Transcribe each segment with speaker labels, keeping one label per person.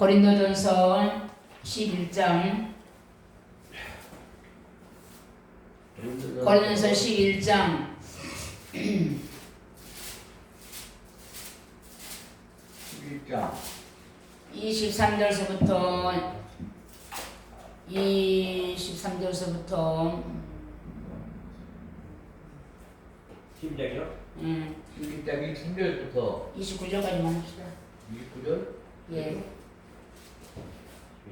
Speaker 1: 고린도전서 11장. 고린도전서 11장.
Speaker 2: 11장.
Speaker 1: 23절서부터 23절서부터.
Speaker 3: 11장이요?
Speaker 1: 음,
Speaker 2: 11장이 3절부터.
Speaker 1: 29절까지만 합시다.
Speaker 2: 29절?
Speaker 1: 예.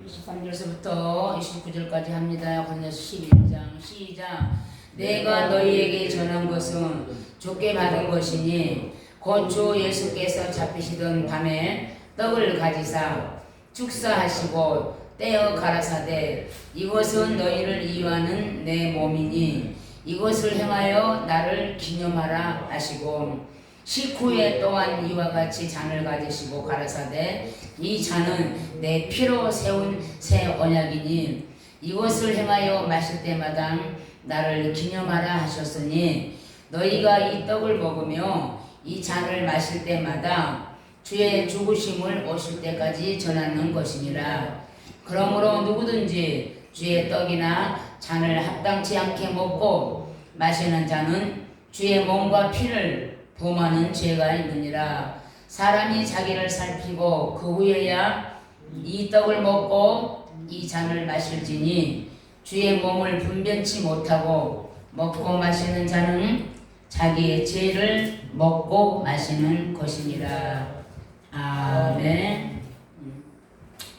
Speaker 1: 23절서부터 29절까지 합니다. 고린도서 11장 시작. 내가 너희에게 전한 것은 주께 받은 것이니 곧 주 예수께서 잡히시던 밤에 떡을 가지사 축사하시고 떼어 가라사대 이것은 너희를 이유하는 내 몸이니 이것을 행하여 나를 기념하라 하시고 식후에 또한 이와 같이 잔을 가지시고 가라사대 이 잔은 내 피로 세운 새 언약이니 이것을 행하여 마실 때마다 나를 기념하라 하셨으니 너희가 이 떡을 먹으며 이 잔을 마실 때마다 주의 죽으심을 오실 때까지 전하는 것이니라. 그러므로 누구든지 주의 떡이나 잔을 합당치 않게 먹고 마시는 자는 주의 몸과 피를 범하는 죄가 있느니라. 사람이 자기를 살피고 그 후에야 이 떡을 먹고 이 잔을 마실지니 주의 몸을 분변치 못하고 먹고 마시는 자는 자기의 죄를 먹고 마시는 것이니라. 아멘. 음,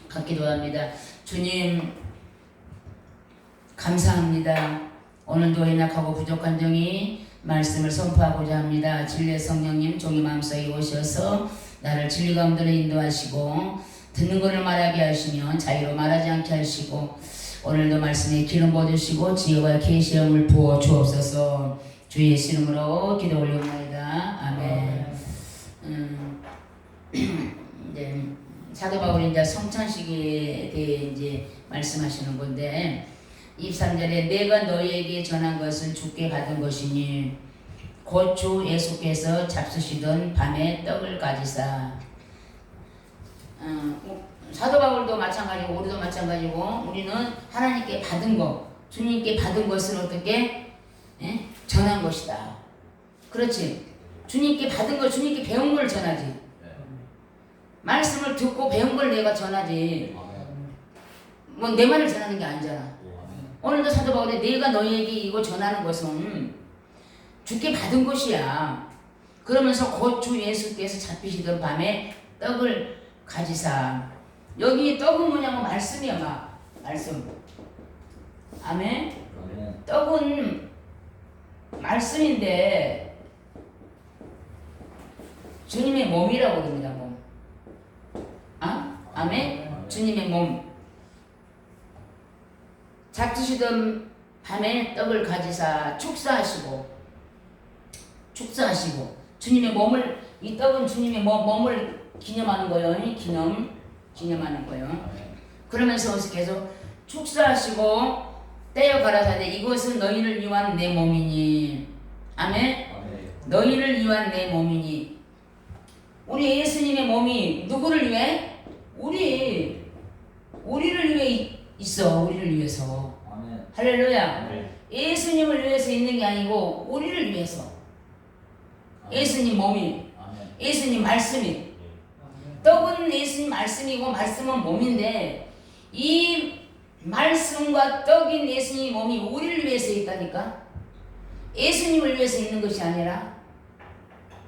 Speaker 1: 갖기도 합니다. 주님 감사합니다. 오늘도 연약하고 부족한 종이 말씀을 선포하고자 합니다. 진리의 성령님 종이 마음속에 오셔서 나를 진리 가운데로 인도하시고 듣는 것을 말하게 하시면 자유로 말하지 않게 하시고 오늘도 말씀에 기름 부어주시고 지혜와 계시형을 부어 주옵소서 주의 이름으로 기도 올려옵나이다. 아멘. 음, 이제 사도 바울이 이제 성찬식에 대해 이제 말씀하시는 건데 23절에 내가 너희에게 전한 것은 주께 받은 것이니 곧 주 예수께서 잡수시던 밤에 떡을 가지사. 어, 사도 바울도 마찬가지고 우리도 마찬가지고 우리는 하나님께 받은 것 주님께 받은 것을 어떻게 예? 전한 것이다. 그렇지? 주님께 받은 것 주님께 배운 걸 전하지. 말씀을 듣고 배운 걸 내가 전하지. 뭐 내 말을 전하는 게 아니잖아 오늘도 사도 바울이 내가 너희에게 이거 전하는 것은 주께 받은 것이야. 그러면서 곧주 예수께서 잡히시던 밤에 떡을 가지사. 여기 떡은 뭐냐면 말씀이야, 막. 말씀. 아멘.
Speaker 2: 아멘
Speaker 1: 떡은 말씀인데 주님의 몸이라고 그럽니다, 몸. 아? 아멘? 주님의 몸. 잡수시던 밤에 떡을 가지사 축사하시고 축사하시고 주님의 몸을 이 떡은 주님의 몸, 몸을 기념하는 거예요. 기념 기념하는 거예요. 그러면서 계속 축사하시고 떼어 가라사대 이것은 너희를 위한 내 몸이니. 아멘 너희를 위한 내 몸이니 우리 예수님의 몸이 누구를 위해? 우리 우리를 위해 있어 우리를 위해서.
Speaker 2: 아멘.
Speaker 1: 할렐루야.
Speaker 3: 네.
Speaker 1: 예수님을 위해서 있는 게 아니고 우리를 위해서. 예수님 몸이.
Speaker 2: 아멘.
Speaker 1: 예수님 말씀이. 떡은 예수님 말씀이고 말씀은 몸인데 이 말씀과 떡인 예수님 몸이 우리를 위해서 있다니까? 예수님을 위해서 있는 것이 아니라?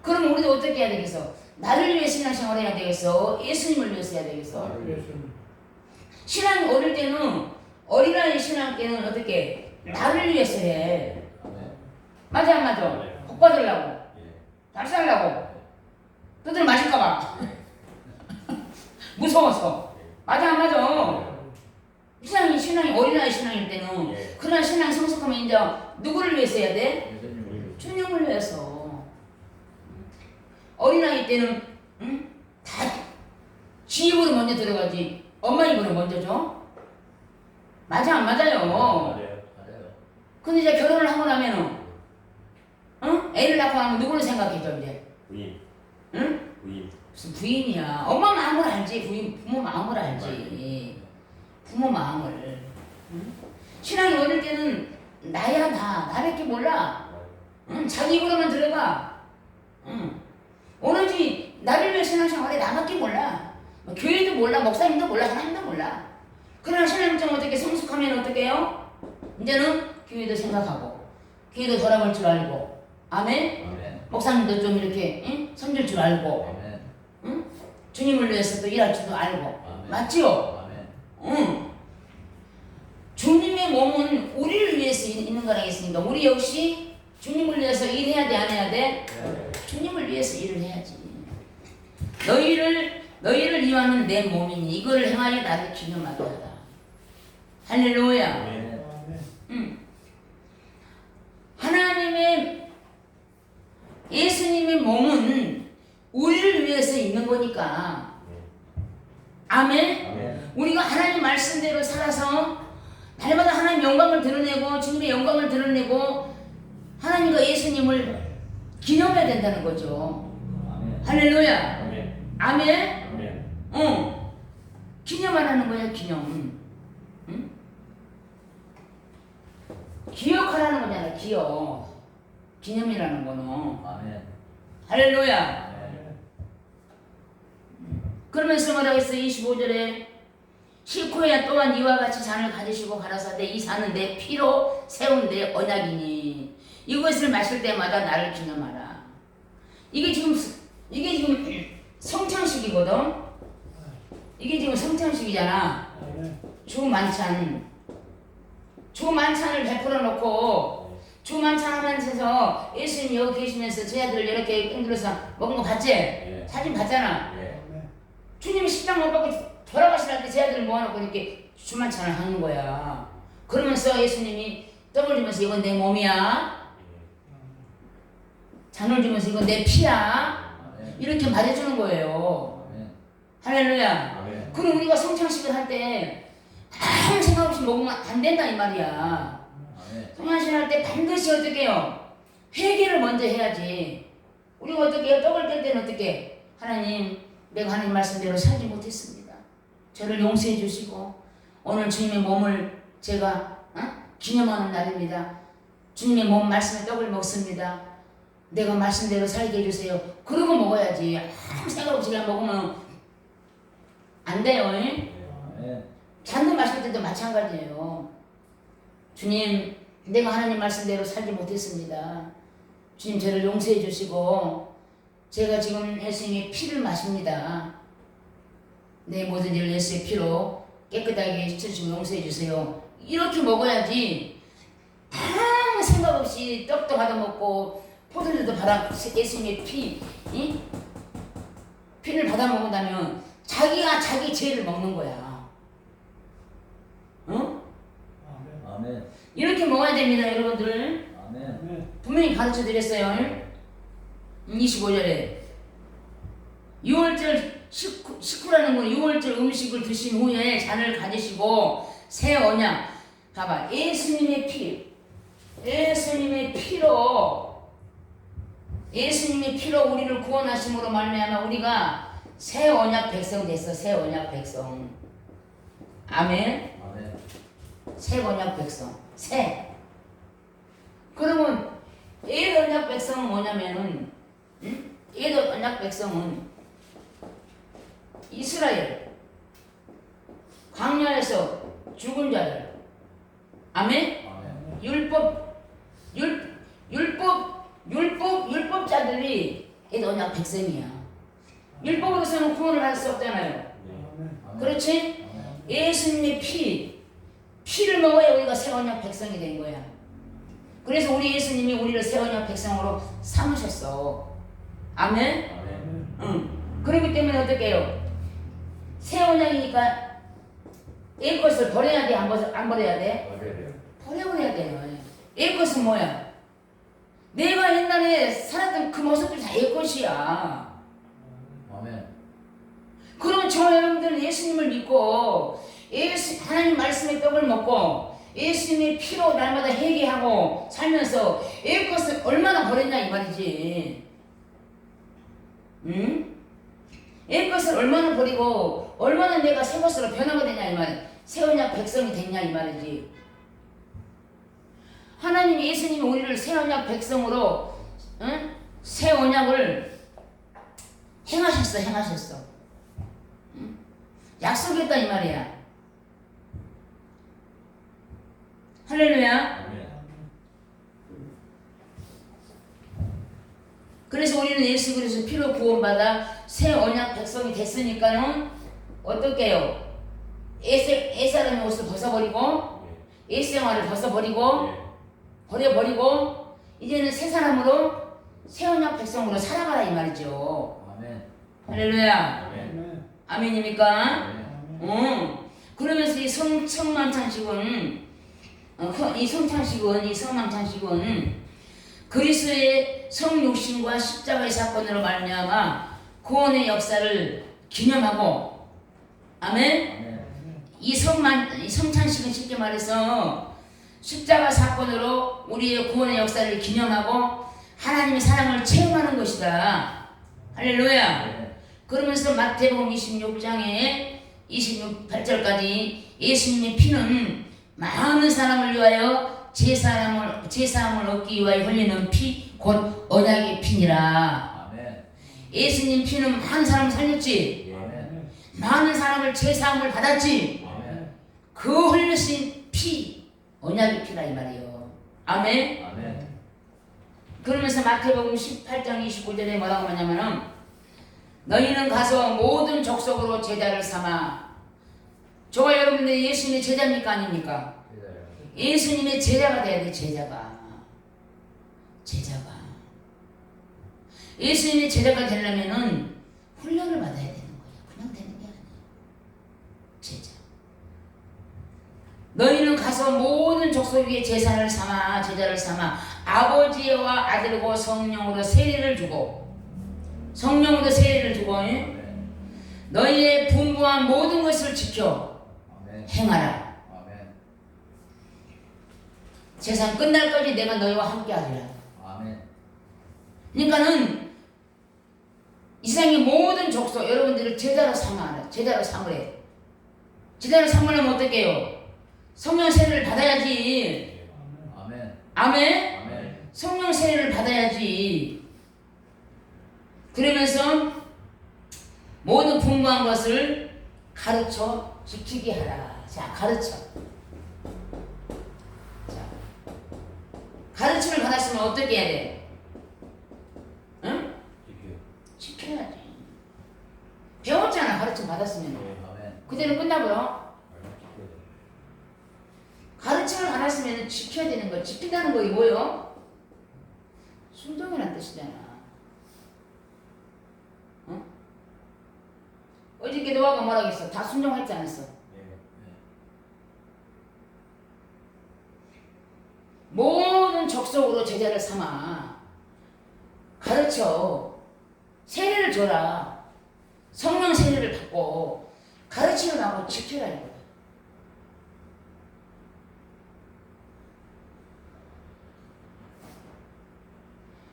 Speaker 1: 그럼 우리도 어떻게 해야 되겠어? 나를 위해 신앙생활 해야 되겠어? 예수님을 위해서 해야 되겠어? 신앙이 어릴 때는 어린아이 신앙 때는 어떻게 나를 위해서 해.
Speaker 2: 아멘
Speaker 1: 맞아 안 맞아?
Speaker 3: 네.
Speaker 1: 복 받으려고.
Speaker 2: 예.
Speaker 1: 잘 살려고. 너들 맞을까봐. 무서워서. 맞아 안 맞아? 신앙이 신앙이 어린아이 신앙일 때는
Speaker 3: 예.
Speaker 1: 그런 신앙 성숙하면 이제 누구를 위해서 해야 돼? 주님을 위해서. 어린아이 때는 응? 다 지입으로 먼저 들어가지 엄마 입으로 먼저 줘? 맞아 안 맞아요?
Speaker 3: 맞아요.
Speaker 2: 맞아요
Speaker 1: 근데 이제 결혼을 하고 나면은 응? 애를 낳고 나면 누구를 생각해줘 이제
Speaker 3: 부인.
Speaker 1: 응?
Speaker 3: 부인.
Speaker 1: 무슨 부인이야. 엄마 마음을 알지. 부인 부모 마음을 알지. 부모 마음을. 응? 신앙이 어릴 때는 나야 나 나밖에 몰라. 응? 자기 입으로만 들어가. 응. 오로지 나를 위해 신앙생활에 나밖에 몰라. 뭐 교회도 몰라, 목사님도 몰라, 하나님도 몰라. 그러나 신앙 좀 어떻게 성숙하면 어떻게 해요? 이제는 교회도 생각하고, 교회도 돌아볼 줄 알고, 아멘?
Speaker 2: 아멘.
Speaker 1: 목사님도 좀 이렇게 응? 섬길 줄 알고,
Speaker 2: 아멘.
Speaker 1: 응? 주님을 위해서 또 일할 줄도 알고,
Speaker 2: 아멘.
Speaker 1: 맞지요?
Speaker 2: 아멘.
Speaker 1: 응. 주님의 몸은 우리를 위해서 있- 있는 거라겠습니까? 우리 역시 주님을 위해서 일해야 돼, 안 해야 돼?
Speaker 2: 네.
Speaker 1: 주님을 위해서 일을 해야지. 너희를 너희를 위하는 내 몸이니 이거를 행하여 나를 기념하게 하라. 할렐루야.
Speaker 2: 아멘.
Speaker 1: 응. 하나님의 예수님의 몸은 우리를 위해서 있는 거니까. 아멘.
Speaker 2: 아멘.
Speaker 1: 우리가 하나님 말씀대로 살아서 날마다 하나님 영광을 드러내고 주님의 영광을 드러내고 하나님과 예수님을 기념해야 된다는 거죠.
Speaker 2: 아멘.
Speaker 1: 할렐루야.
Speaker 3: 아멘.
Speaker 1: 아멘.
Speaker 3: 아멘.
Speaker 1: 응. 기념하라는 거야, 기념. 응? 기억하라는 거잖아, 기억. 기념이라는 거는.
Speaker 2: 아멘.
Speaker 1: 할렐루야.
Speaker 2: 아멘.
Speaker 1: 그러면서 뭐라고 했어? 25절에 실코야 또한 이와 같이 잔을 가지시고 가라사대 이 잔은 내 피로 세운 내 언약이니 이것을 마실 때마다 나를 기념하라. 이게 지금 스- 이게 지금 성찬식이거든. 이게 지금 성찬식이잖아. 주 만찬. 주 만찬을 베풀어 놓고 주 만찬 하면서 예수님 여기 계시면서 제 아들 이렇게 끈들어서 먹은 거 봤지?
Speaker 3: 예.
Speaker 1: 사진 봤잖아.
Speaker 3: 예.
Speaker 1: 주님이 십장 못 받고 돌아가시라는데 제 아들을 모아놓고 이렇게 주만찬을 하는 거야. 그러면서 예수님이 떡을 주면서 이건 내 몸이야. 잔을 주면서 이건 내 피야.
Speaker 2: 아멘.
Speaker 1: 이렇게 말해주는 거예요.
Speaker 2: 아멘.
Speaker 1: 할렐루야. 그럼 우리가 성찬식을 할 때 아무 생각 없이 먹으면 안 된다 이 말이야.
Speaker 2: 아멘.
Speaker 1: 성찬식 할때 반드시 어떻게 해요? 회개를 먼저 해야지. 우리가 어떻게 해요? 떡을 뗄 때는 어떻게 해? 하나님, 내가 하나님 말씀대로 살지 못했습니다. 저를 용서해 주시고 오늘 주님의 몸을 제가 어? 기념하는 날입니다. 주님의 몸 말씀의 떡을 먹습니다. 내가 말씀대로 살게 해주세요. 그러고 먹어야지. 아무 생각 없이 그냥 먹으면 안 돼요. 잉?
Speaker 2: 아멘.
Speaker 1: 잔도 마실 때도 마찬가지예요. 주님, 내가 하나님 말씀대로 살지 못했습니다. 주님 저를 용서해 주시고 제가 지금 예수님의 피를 마십니다. 내 모든 일을 예수의 피로 깨끗하게 씻어주시고 용서해 주세요. 이렇게 먹어야지 아무 생각 없이 떡도 받아 먹고 포도주도 받아 예수님의 피, 이? 피를 받아 먹는다면 자기가 자기 죄를 먹는 거야. 응?
Speaker 2: 아멘.
Speaker 1: 이렇게 먹어야 됩니다, 여러분들.
Speaker 2: 아멘.
Speaker 1: 분명히 가르쳐 드렸어요. 25절에 6월절 식후, 식후라는 건 6월절 음식을 드신 후에 잔을 가지시고 새 언약 봐봐 예수님의 피 예수님의 피로 예수님의 피로 우리를 구원하심으로 말미암아 우리가 새 언약 백성 됐어 새 언약 백성 아멘
Speaker 2: 아멘.
Speaker 1: 새 언약 백성 새 그러면 옛 언약 백성은 뭐냐면은 응? 옛 언약 백성은 이스라엘 광야에서 죽은 자들 아멘
Speaker 2: 아멘.
Speaker 1: 율법 율 율법 율법 율법자들이 옛 언약 백성이야 율법으로서는 구원을 할수 없잖아요
Speaker 2: 아멘.
Speaker 1: 그렇지
Speaker 2: 아멘.
Speaker 1: 예수님의 피, 피를 먹어야 우리가 새 언약 백성이 된 거야. 그래서 우리 예수님이 우리를 새 언약 백성으로 삼으셨어. 아멘? 응. 그렇기 때문에 어떻게 해요? 새 언약이니까 옛 것을 버려야 돼? 안, 버려, 안 버려야 돼? 버려버려야 돼요. 옛 것은 뭐야? 내가 옛날에 살았던 그 모습들이 다옛 것이야. 그럼 저 여러분들 예수님을 믿고 예수 하나님 말씀의 떡을 먹고 예수님의 피로 날마다 회개하고 살면서 이 것을 얼마나 버렸냐 이 말이지. 응? 옛 것을 얼마나 버리고 얼마나 내가 새 것으로 변화가 되냐 이 말. 새 언약 백성이 됐냐 이 말이지. 하나님 예수님이 우리를 새 언약 백성으로 응? 새 언약을 행하셨어 행하셨어. 응? 약속했다 이 말이야. 할렐루야. 그래서 우리는 예수 그리스도 피로 구원받아 새 언약 백성이 됐으니까는 어떻게 해요? 옛, 옛 사람의 옷을 벗어버리고 옛 생활을 벗어버리고
Speaker 3: 예.
Speaker 1: 버려버리고 이제는 새 사람으로 새 언약 백성으로 살아가라 이 말이죠.
Speaker 2: 아멘.
Speaker 1: 할렐루야.
Speaker 3: 아멘.
Speaker 1: 아멘입니까?
Speaker 2: 아멘.
Speaker 1: 응. 그러면서 이 성, 성만찬식은 어, 허- 이 성찬식은 이 성만찬식은 그리스도의 성육신과 십자가의 사건으로 말미암아 구원의 역사를 기념하고 아멘.
Speaker 2: 아멘.
Speaker 1: 이 성만 이 성찬식은 쉽게 말해서 십자가 사건으로 우리의 구원의 역사를 기념하고 하나님의 사랑을 체험하는 것이다. 할렐루야. 그러면서 마태복음 26장에 28절까지 예수님의 피는 많은 사람을 위하여 제사함을 제사함을 얻기 위하여 흘리는 피 곧 언약의 피니라.
Speaker 2: 아멘.
Speaker 1: 예수님 피는 많은 사람을 살렸지.
Speaker 2: 아멘.
Speaker 1: 많은 사람을 제사함을 받았지.
Speaker 2: 아멘.
Speaker 1: 그 흘리신 피 언약의 피라 이 말이에요. 아멘.
Speaker 2: 아멘.
Speaker 1: 그러면서 마태복음 18장 29절에 뭐라고 하냐면은 너희는 가서 모든 족속으로 제자를 삼아 저와 여러분들 예수님의 제자입니까? 아닙니까?
Speaker 2: 기다려.
Speaker 1: 예수님의 제자가 돼야 돼 제자가. 제자가. 예수님의 제자가 되려면은 훈련을 받아야 되는 거야 그냥 되는 게 아니야 제자. 너희는 가서 모든 족속 위에 제사를 삼아 제자를 삼아 아버지와 아들과 성령으로 세례를 주고 성령으로 세례를?
Speaker 2: 아멘.
Speaker 1: 너희의 분부한 모든 것을 지켜. 행하라. 세상 끝날까지 내가 너희와 함께 하리라
Speaker 2: 아멘.
Speaker 1: 그러니까는 이 세상의 모든 족속 여러분들을 제자로 삼아 제자로 삼으래 제자로 삼으려면 어떻게 해요? 성령 세례를 받아야지
Speaker 2: 아멘.
Speaker 1: 아멘
Speaker 2: 아멘.
Speaker 1: 성령 세례를 받아야지 그러면서 모든 분부한 것을 가르쳐 지키게 하라 자 가르쳐 자 가르침을 받았으면 어떻게 해야 돼? 응?
Speaker 3: 지켜.
Speaker 1: 지켜야지. 배웠잖아, 가르침 받았으면.
Speaker 2: 아멘.
Speaker 1: 그대로
Speaker 3: 지켜야 돼?
Speaker 1: 가르침을 받았으면 지켜야 되는 거. 지킨다는 거, 이 뭐요? 순종이란 뜻이잖아. 응? 노아가 뭐라고 했어? 다 순종했지 않았어?
Speaker 3: 예.
Speaker 1: 모든 적속으로 제자를 삼아. 가르쳐. 세례를 줘라. 성령 세례를 받고 가르침을 하고 지켜라 이거야.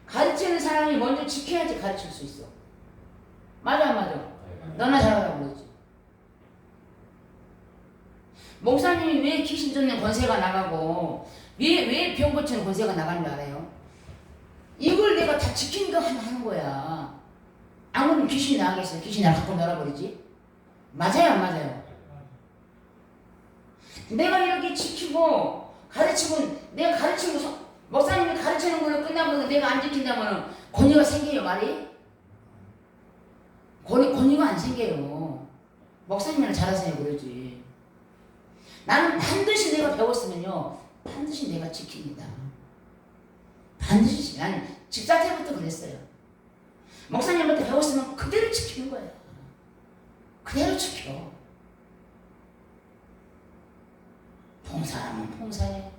Speaker 1: 가르치는 사람이 먼저 지켜야지 가르칠 수 있어. 맞아 안 맞아? 너나 잘하라고 그러지. 목사님이 왜 귀신 쫓는 권세가 나가고 왜왜 병 고치는 권세가 나가는 줄 알아요? 이걸 내가 다 지키니까 하는 거야. 안 그러면 귀신이 나가겠어. 귀신이 나를 갖고 놀아버리지. 맞아요 안 맞아요? 내가 이렇게 지키고 가르치고 내가 가르치고 서- 목사님이 가르치는 걸로 끝나면 내가 안 지킨다면 권위가 생겨요 말이? 권위, 권위가 안 생겨요. 목사님이랑 잘하세요 그러지. 나는 반드시 내가 배웠으면요 반드시 내가 지킵니다. 반드시 난 집사 때부터 그랬어요. 목사님한테 배웠으면 그대로 지키는 거예요. 그대로 지켜. 봉사하면 봉사해.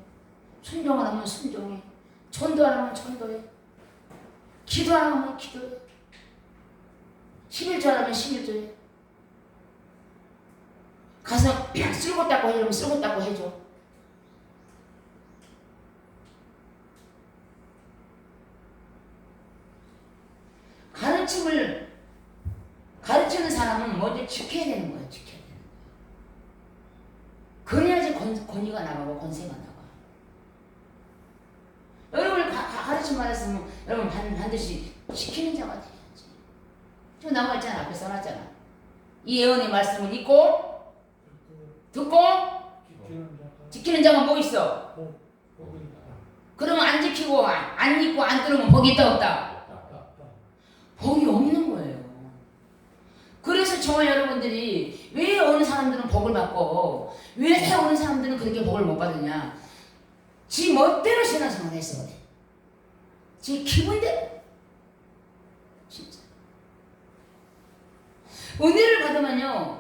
Speaker 1: 순종하라면 순종해. 전도하라면 전도해. 기도하라면 기도해. 11절 하면 11절. 가서 쓸고 닦고 해주면 쓸고 닦고 해줘. 가르침을 가르치는 사람은 먼저 지켜야 되는 거야, 지켜야 되는 거야. 그래야지 권, 권위가 나가고 권세가 나가. 여러분 가르침 받았으면 여러분 반드시 지키는 자가 돼. 저 나와 있잖아. 앞에 써놨잖아. 이 예언의 말씀을 읽고 듣고 지키는 자가 뭐 있어? 그러면 안 지키고 안, 안 읽고 안 들으면 복이 있다 없다? 복이 없는 거예요. 그래서 저와 여러분들이 왜 어느 사람들은 복을 받고 왜 어느 사람들은 그렇게 복을 못 받느냐? 지 멋대로 신앙생활 했어. 지 기분대로. 진짜. 은혜를 받으면요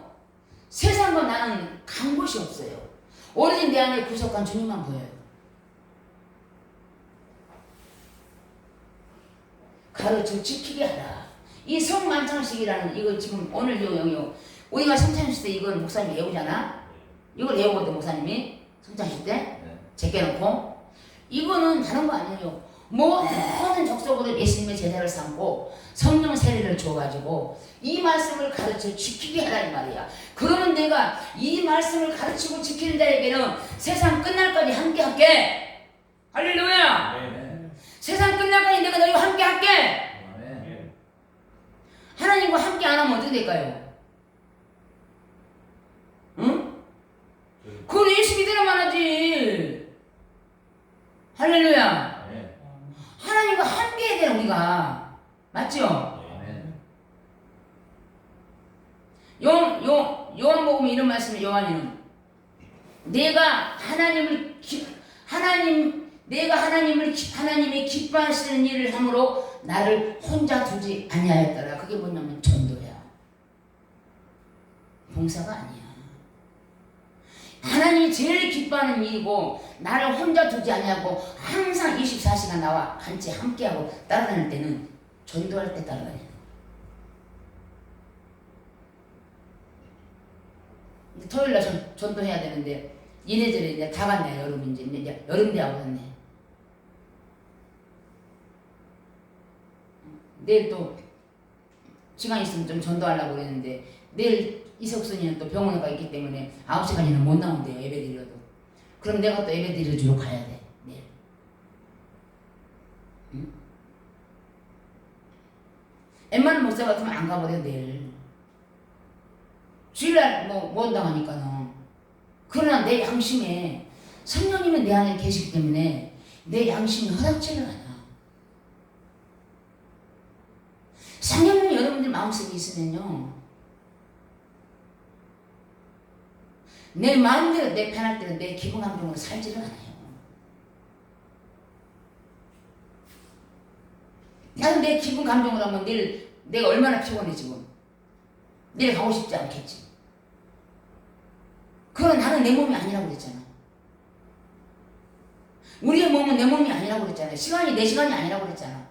Speaker 1: 세상과 나는 간 곳이 없어요. 오로지 내 안에 구속한 주님만 보여요. 가르쳐 지키게 하라. 이 성만찬식이라는 이거 지금 오늘 요 영요 우리가 성찬식 때 이걸 목사님 외우잖아. 이걸 외우거든 목사님이 성찬식 때
Speaker 2: 네.
Speaker 1: 제껴놓고 이거는 다른 거 아니에요. 모든 적석으로 예수님의 제자를 삼고 성령 세례를 줘가지고 이 말씀을 가르쳐 지키게 하라 이 말이야. 그러면 내가 이 말씀을 가르치고 지키는 자에게는 세상 끝날까지 함께 할게. 할렐루야. 세상 끝날까지 내가 너희와 함께 할게. 하나님과 함께 안 하면 어떻게 될까요? 응? 그걸 예수 믿으라만 하지. 할렐루야. 우리가. 맞죠?
Speaker 2: 아멘.
Speaker 1: 요, 요, 요한복음 이런 말씀을 요한이는 내가 하나님을 기, 하나님 내가 하나님을 기- 하나님의 기뻐하시는 일을 함으로 나를 혼자 두지 아니하였더라. 그게 뭐냐면 전도야. 봉사가 아니야. 하나님이 제일 기뻐하는 일이고 나를 혼자 두지 아니하고 항상 24시간 나와 같이 함께하고 따라다닐 때는 전도할 때 따라다녀. 토요일 날 전, 전도해야 되는데 얘네들이 이제 다 갔네 여름 이제 이제 여름 대학 갔네. 내일 또 시간 있으면 좀 전도하려고 그랬는데 내일 이석순이는 또 병원에 가 있기 때문에 9시까지는 못 나온대요 예배 드려도. 그럼 내가 또 예배 드려주러 가야 돼 내일. 응? 웬만한 목사 같으면 안 가버려 내일. 주일날 뭐, 못 당하니까는. 그러나 내 양심에 성령님은 내 안에 계시기 때문에 내 양심이 허락지를 않아. 성령님이 여러분들 마음속에 있으면요. 내 마음대로 내 편할 대로 내 기분 감정으로 살지를 않아요. 나는 내 기분 감정으로 하면 내일 내가 얼마나 피곤해 지금. 내일 가고 싶지 않겠지. 그건 나는 내 몸이 아니라고 그랬잖아. 우리의 몸은 내 몸이 아니라고 그랬잖아요. 시간이 내 시간이 아니라고 그랬잖아.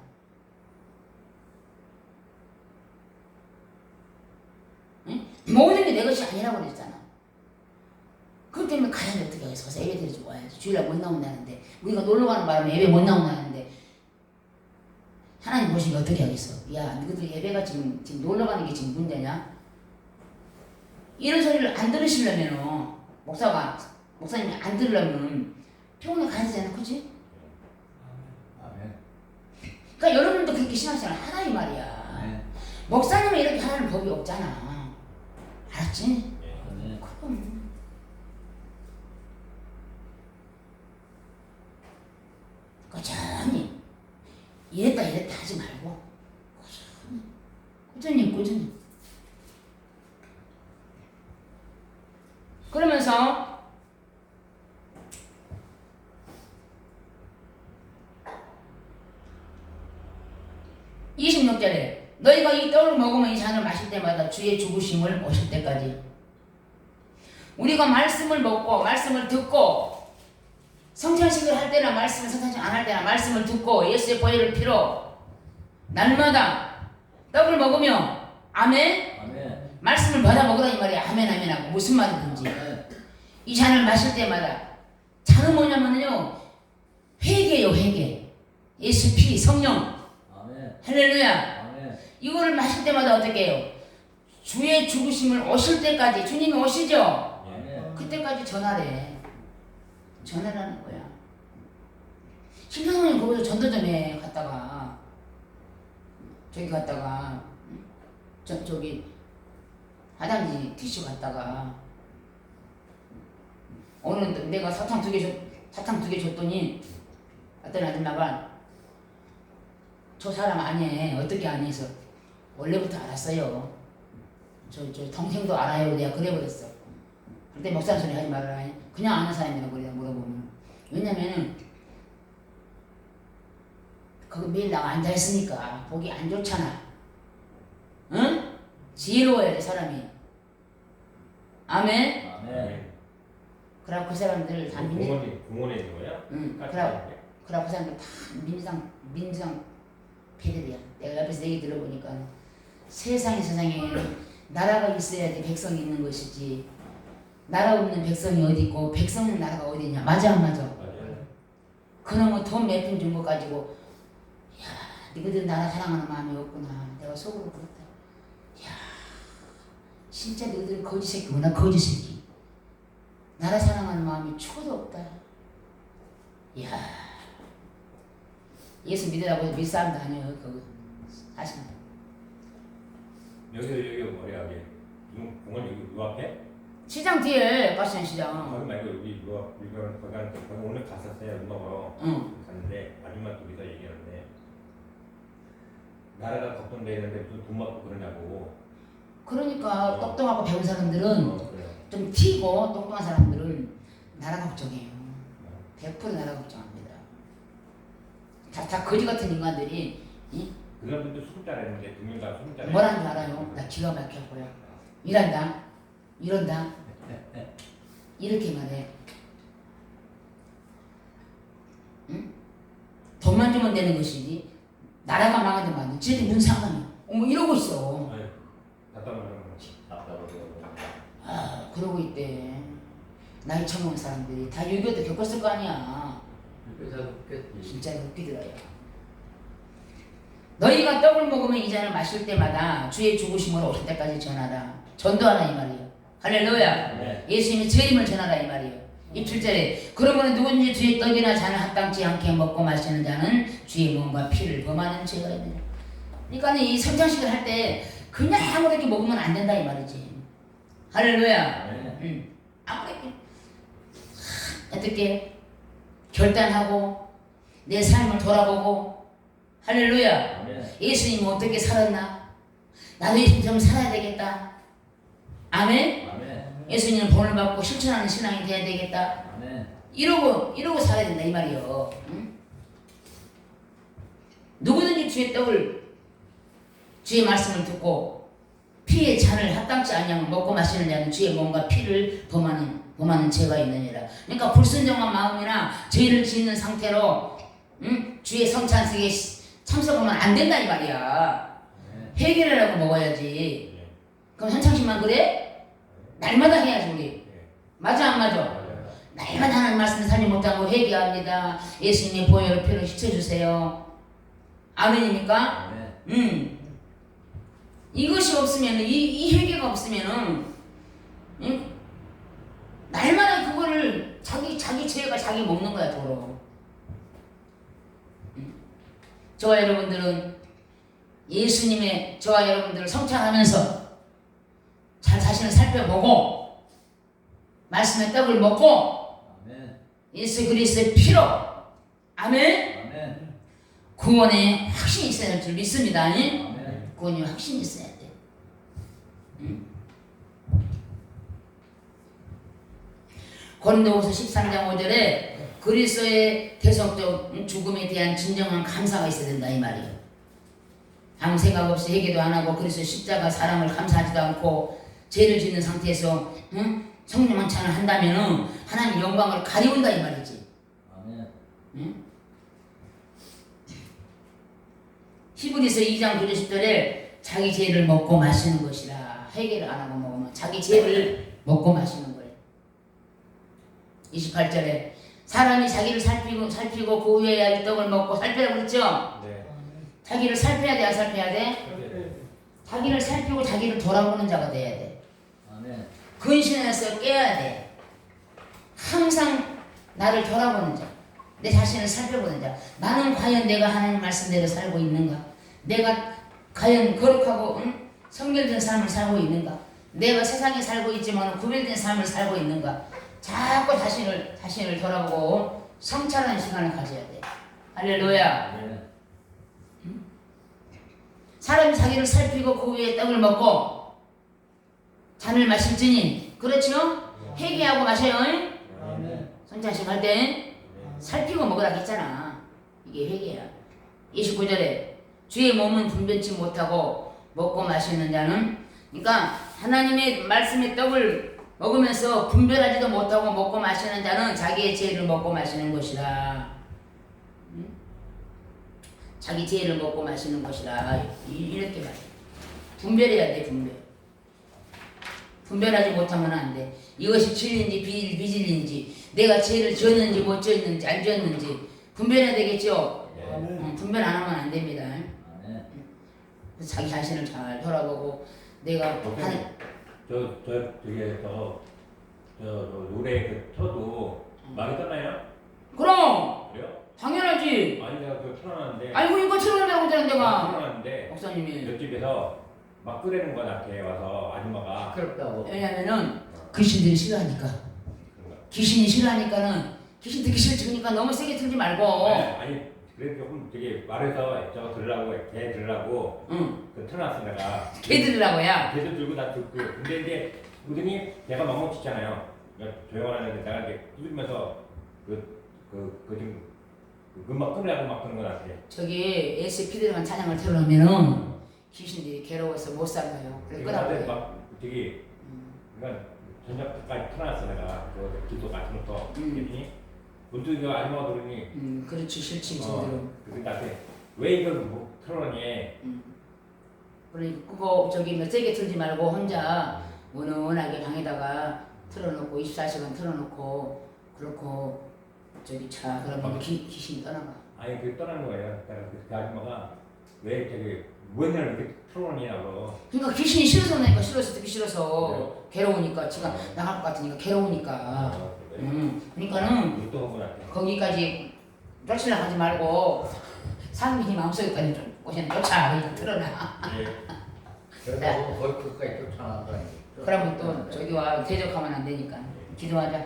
Speaker 1: 응? 모든 게 내 것이 아니라고 그랬잖아. 그렇기 때문에 가야지 어떻게 해서 가서 예배 드리고 와야지. 주일날 못 나온다는데 우리가 놀러 가는 바람에 예배 못 나온다는데 하나님 보시면 어떻게 하겠어? 야, 너희들 예배가 지금 지금 놀러 가는 게 지금 문제냐? 이런 소리를 안 들으시려면 목사가 목사님이 안 들으려면 병원에 가야 되잖아, 그지?
Speaker 2: 아멘.
Speaker 1: 그러니까 여러분도 그렇게 신앙생활 하나 이 말이야.
Speaker 2: 아멘.
Speaker 1: 목사님이 이렇게 하라는 법이 없잖아. 알았지?
Speaker 2: 아멘.
Speaker 1: 그럼. 꾸준히 이랬다 이랬다 하지 말고. 꾸준히 꾸준히 꾸준히. 그러면서 (26절에) 너희가 이 떡을 먹으면 이 잔을 마실 때마다 주의 죽으심을 오실 때까지. 우리가 말씀을 먹고 말씀을 듣고 성찬식을 할 때나 말씀을 성찬식 안 할 때나 말씀을 듣고 예수의 보혈을 피로 날마다 떡을 먹으며 아멘
Speaker 2: 아멘.
Speaker 1: 말씀을 받아 먹으라 이 말이야 아멘 아멘 하고 무슨 말이든지. 이 잔을 마실 때마다 잔은 뭐냐면요 회개요 회개 예수 피 성령
Speaker 2: 아멘.
Speaker 1: 할렐루야
Speaker 2: 아멘.
Speaker 1: 이거를 마실 때마다 어떻게 해요 주의 죽으심을 오실 때까지 주님이 오시죠
Speaker 2: 아멘.
Speaker 1: 그때까지 전하래 전하라는 거야. 신사동님 거기서 전도점에 갔다가 저기 갔다가 응? 저 저기 화장지 티슈 갔다가 오늘 또 내가 사탕 두 개 줬, 사탕 두 개 줬더니 어떤 아줌마가 저 사람 아니에 어떻게 아니 해서 원래부터 알았어요. 저, 저 동생도 알아요. 내가 그래 버렸어. 그때 목사님 소리 하지 말아라. 그냥 아는 사람이라고 그래. 왜냐면은 거기 매일 나가 앉아 있으니까 보기 안 좋잖아. 응? 지혜로워야 돼 사람이. 아멘.
Speaker 2: 아멘.
Speaker 1: 그래갖고 그 사람들 다 민주,
Speaker 3: 공원이 공원에 있는 거야?
Speaker 1: 응.
Speaker 3: 깔끔하게?
Speaker 1: 그래갖고 그 사람들 다 민주당 민주당 패들이야. 내가 옆에서 얘기 들어보니까 세상에 세상에 나라가 있어야 돼 백성이 있는 것이지. 나라 없는 백성이 어디 있고 백성 있는 나라가 어디 있냐. 맞아 안 맞아? 그놈은 돈몇 푼준거 가지고 야 너희들 나라 사랑하는 마음이 없구나. 내가 속으로 그랬다. 야 진짜 너희들 거지 새끼구나 거지 새끼. 나라 사랑하는 마음이 초도 없다. 야 예수 믿으라고 해서 믿을 사람도 아니에요 그거 사실
Speaker 3: 여기서 여기 뭐야 여기 이 공원 여기 요 앞에?
Speaker 1: 시장 뒤에 가시는 시장
Speaker 3: 거기 말고 여기 요 앞, 이거 거기 한- 거기 오늘 갔었어요 엄마 보러
Speaker 1: 응
Speaker 3: 갔는데 아줌마 둘이서 얘기하는데 나라가 걱정되는데 무슨 돈 받고 그러냐고
Speaker 1: 그러니까 똑똑하고 배운 사람들은
Speaker 3: 어, 그래요.
Speaker 1: 좀 튀고 똑똑한 사람들은 나라 걱정해요. 100% 나라 걱정합니다. 다, 다 거지 같은 인간들이
Speaker 3: 그 사람들도 수급 잘했는데 금융가 수급 잘해
Speaker 1: 뭐라는 줄 알아요? 나 기가 막혔고요. 일한다, 이런다, 이렇게 말해. 응? 돈만 주면 되는 것이지 나라가 망하든 말든 쟤들 무슨 상관이야? 어머 이러고 있어.
Speaker 3: 아
Speaker 1: 그러고 있대. 나이 처먹은 사람들이 다 유교도 겪었을 거 아니야. 진짜 웃기더라요. 너희가 떡을 먹으면 이 잔을 마실 때마다 주의 죽으심으로 오실 때까지 전하라. 전도하라 이 말이에요. 할렐루야.
Speaker 2: 네.
Speaker 1: 예수님의 재림을 전하라 이 말이에요. 이 7절에 그러므로 누구든지 주의 떡이나 잔을 합당치 않게 먹고 마시는 자는 주의 몸과 피를 범하는 죄가 있느니라. 그러니까 이 성장식을 할 때 그냥 아무렇게 먹으면 안 된다 이 말이지. 할렐루야.
Speaker 2: 네.
Speaker 1: 응. 아무렇게 어떻게 결단하고 내 삶을 돌아보고 할렐루야.
Speaker 2: 아멘.
Speaker 1: 예수님은 어떻게 살았나? 나도 예수님처럼 살아야 되겠다. 아멘.
Speaker 2: 아멘.
Speaker 1: 예수님은 본을 받고 실천하는 신앙이 돼야 되겠다.
Speaker 2: 아멘.
Speaker 1: 이러고 이러고 살아야 된다 이 말이요. 응? 누구든지 주의 떡을 주의 말씀을 듣고 피의 잔을 합당치 아니하면 먹고 마시는 자는 주의 몸과 피를 범하는 범하는 죄가 있느니라. 그러니까 불순종한 마음이나 죄를 짓는 상태로 응? 주의 성찬식에 시- 참석하면 안 된다 이 말이야. 해결을 하고 먹어야지.
Speaker 3: 예.
Speaker 1: 그럼 현창식만 그래? 날마다 해야지 우리. 맞아 안 맞아? 날마다 하는 말씀을 살지 못하고 회개합니다. 예수님의 보혈로 피로 씻어주세요. 아멘입니까?
Speaker 2: 아멘.
Speaker 1: 음. 이것이 없으면 이, 이 회개가 없으면은 응? 날마다 그거를 자기 자기 죄가 자기 먹는 거야 도로. 응? 저와 여러분들은 예수님의 저와 여러분들을 성찰하면서 잘 자신을 살펴보고 말씀의 떡을 먹고
Speaker 2: 아멘.
Speaker 1: 예수 그리스도의 피로 아멘
Speaker 2: 아멘.
Speaker 1: 구원에 확신이 있어야 할 줄 믿습니다. 아멘.
Speaker 2: 아멘.
Speaker 1: 구원이 확신이 있어야 돼. 응? 고린도후서 13장 5절에 그리스도의 대속적 죽음에 대한 진정한 감사가 있어야 된다 이 말이에요. 아무 생각 없이 회개도 안 하고 그리스도 십자가 사랑을 감사하지도 않고 죄를 짓는 상태에서 응? 성령 만찬을 한다면은 하나님 영광을 가리운다 이 말이지.
Speaker 2: 아멘.
Speaker 1: 히브리서 2장 9절 10절에 자기 죄를 먹고 마시는 것이라 회개를 안 하고 먹으면 자기 죄를 먹고 마시는 거예요. 28절에 사람이 자기를 살피고 살피고 그 후에 야 이 떡을 먹고 살피라고 그랬죠?
Speaker 3: 네.
Speaker 1: 자기를 살펴야 돼, 안 살펴야 돼?
Speaker 3: 네.
Speaker 1: 자기를 살피고 자기를 돌아보는 자가 돼야 돼.
Speaker 2: 아멘.
Speaker 1: 근신해서 깨야 돼. 항상 나를 돌아보는 자, 내 자신을 살펴보는 자. 나는 과연 내가 하나님 말씀대로 살고 있는가? 내가 과연 거룩하고 응? 성결된 삶을 살고 있는가? 내가 세상에 살고 있지만 구별된 삶을 살고 있는가? 자꾸 자신을 자신을 돌아보고 성찰하는 시간을 가져야 돼. 할렐루야.
Speaker 2: 네.
Speaker 1: 사람이 자기를 살피고 그 위에 떡을 먹고 잔을 마실지니 그렇죠? 회개하고 마셔요.
Speaker 2: 아멘.
Speaker 1: 손자식 할 때 살피고 먹으라 했잖아. 이게 회개야. 29절에 주의 몸은 분변치 못하고 먹고 마시는 자는 그러니까 하나님의 말씀의 떡을 먹으면서 분별하지도 못하고 먹고 마시는 자는 자기의 죄를 먹고 마시는 것이라. 응? 자기 죄를 먹고 마시는 것이라 이- 이렇게 말해. 분별해야 돼 분별. 분별하지 못하면 안 돼. 이것이 진리인지 비, 비진리인지 내가 죄를 지었는지 못 지었는지 안 지었는지 분별해야 되겠죠.
Speaker 2: 네.
Speaker 1: 응, 분별 안 하면 안 됩니다. 그래서 자기 자신을 잘 돌아보고 내가 하는
Speaker 3: 저, 저, 저기, 저, 저, 저 노래 그 쳐도 말이 끝나요?
Speaker 1: 그럼
Speaker 3: 그래요?
Speaker 1: 당연하지.
Speaker 3: 아니, 내가 그거 틀어놨는데.
Speaker 1: 아이고 이거 틀어내라고 하잖아 내가
Speaker 3: 틀어놨는데,
Speaker 1: 목사님이
Speaker 3: 옆집에서 막 끄래는 거야, 나한테 와서 아줌마가.
Speaker 2: 시끄럽다고.
Speaker 1: 왜냐면은 귀신들이 싫어하니까
Speaker 3: 그런.
Speaker 1: 귀신이 싫어하니까 귀신 듣기 싫으니까 너무 세게 틀지 말고
Speaker 3: 네, 아니, 그래도 조금 되게 말해서 저거 들으라고, 걔 들으라고
Speaker 1: 응
Speaker 3: 그 틀어놨어, 내가.
Speaker 1: 걔들이라고야.
Speaker 3: 걔도 들고 나 듣고. 근데 이제 그러더니 내가 멍멍치잖아요. 그러니까 조용하는데 내가 이제 두들면서 그, 그, 그 지금 그 음악 끊으라고 막 그런 거 같아.
Speaker 1: 저기 SP들만 찬양을 틀어놓으면은 귀신들이 괴로워서 못 살아요. 그래 끄라고요.
Speaker 3: 막 되게 그러니까 저녁까지 틀어놨어 내가 그 기도 같은 것도
Speaker 1: 음.
Speaker 3: 그랬더니 문득 그 아줌마가 그러니
Speaker 1: 음 그렇지 싫지.
Speaker 3: 어, 그래서 나한테 왜 이걸 뭐 틀어놓니
Speaker 1: 그러니까 그거 저기 뭐 세게 틀지 말고 혼자 은은하게 방에다가 틀어놓고 24시간 틀어놓고 그렇고 저기 자 그러면 기, 귀신이 떠나가.
Speaker 3: 아니 그 떠나는 거예요. 그러니까 그 아줌마가 왜 저기 뭐냐를 이렇게 틀어놓냐고
Speaker 1: 그러니까 귀신이 싫어서 나니까 싫어서 듣기 싫어서
Speaker 3: 네.
Speaker 1: 괴로우니까 지가 나갈 것 같으니까 괴로우니까.
Speaker 3: 어, 그래.
Speaker 1: 음 그러니까는 거기까지 쫓으려 하지 말고 상민이 마음속에까지 좀 오시는 쫓아 틀어놔.
Speaker 3: 예.
Speaker 2: 그래서 거기 끝까지 쫓아나가니.
Speaker 1: 그러면 또 저기 와 대적하면 안 되니까 기도하자.